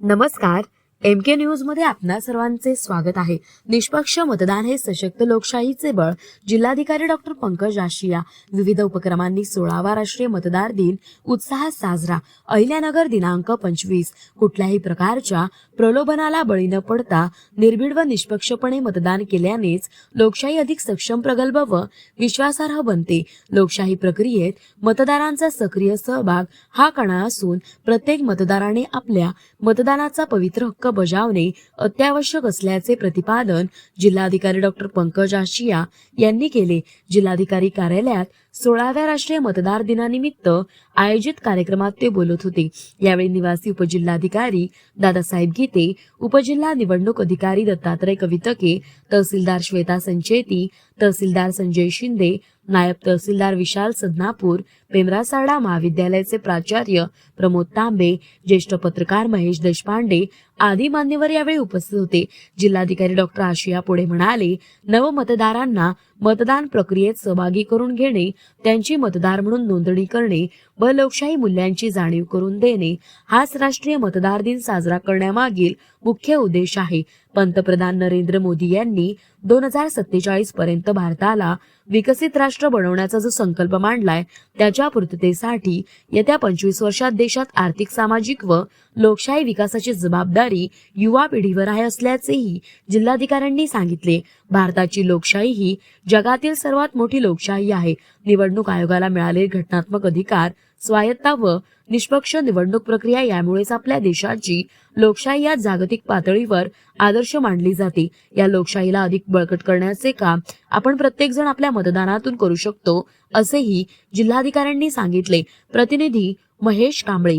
नमस्कार एम के न्यूजमध्ये आपणा सर्वांचे स्वागत आहे. निष्पक्ष मतदान हे सशक्त लोकशाहीचे बळ. जिल्हाधिकारी डॉक्टर पंकज आशिया विविध उपक्रमांनी सोळावा राष्ट्रीय मतदार दिन उत्साहात साजरा. अहिल्यानगर दिनांक पंचवीस. कुठल्याही प्रकारच्या प्रलोभनाला बळी न पडता निर्भीड व निष्पक्षपणे मतदान केल्यानेच लोकशाही अधिक सक्षम प्रगल्भ व विश्वासार्ह बनते. लोकशाही प्रक्रियेत मतदारांचा सक्रिय सहभाग हा कणा असून प्रत्येक मतदाराने आपल्या मतदानाचा पवित्र हक्क बजावणे अत्यावश्यक असल्याचे प्रतिपादन जिल्हाधिकारी डॉक्टर पंकज आशिया यांनी केले. जिल्हाधिकारी कार्यालयात सोळाव्या राष्ट्रीय मतदार दिनानिमित्त आयोजित कार्यक्रमात ते बोलत होते. यावेळी निवासी उपजिल्हाधिकारी दादासाहेब गीते उपजिल्हा निवडणूक अधिकारी दत्तात्रय कवितके तहसीलदार श्वेता संचेती तहसीलदार संजय शिंदे नायब तहसीलदार विशाल सदनापूर पेमरासारडा महाविद्यालयाचे प्राचार्य प्रमोद तांबे ज्येष्ठ पत्रकार महेश देशपांडे आदी मान्यवर यावेळी उपस्थित होते. जिल्हाधिकारी डॉक्टर आशिया पुढे म्हणाले नवमतदारांना मतदान प्रक्रियेत सहभागी करून घेणे त्यांची मतदार म्हणून नोंदणी करणे व लोकशाही मूल्यांची जाणीव करून देणे हाच राष्ट्रीय मतदार दिन साजरा करण्यामागील मुख्य उद्देश आहे. पंतप्रधान नरेंद्र मोदी यांनी दोन हजार सत्तेचाळीस पर्यंत भारताला विकसित राष्ट्र बनवण्याचा जो संकल्प मांडलाय त्याच्या पूर्ततेसाठी येत्या पंचवीस वर्षात देशात आर्थिक सामाजिक व लोकशाही विकासाची जबाबदारी युवा पिढीवर आहे असल्याचेही जिल्हाधिकाऱ्यांनी सांगितले. भारताची लोकशाही ही जगातील सर्वात मोठी लोकशाही आहे. निवडणूक आयोगाला मिळालेले घटनात्मक अधिकार स्वायत्ता व निष्पक्ष निवडणूक प्रक्रिया यामुळेच आपल्या देशाची लोकशाही या जागतिक पातळीवर आदर्श मानली जाते. या लोकशाहीला अधिक बळकट करण्याचे काम आपण प्रत्येक जण आपल्या मतदानातून करू शकतो असेही जिल्हाधिकाऱ्यांनी सांगितले. प्रतिनिधी महेश कांबळे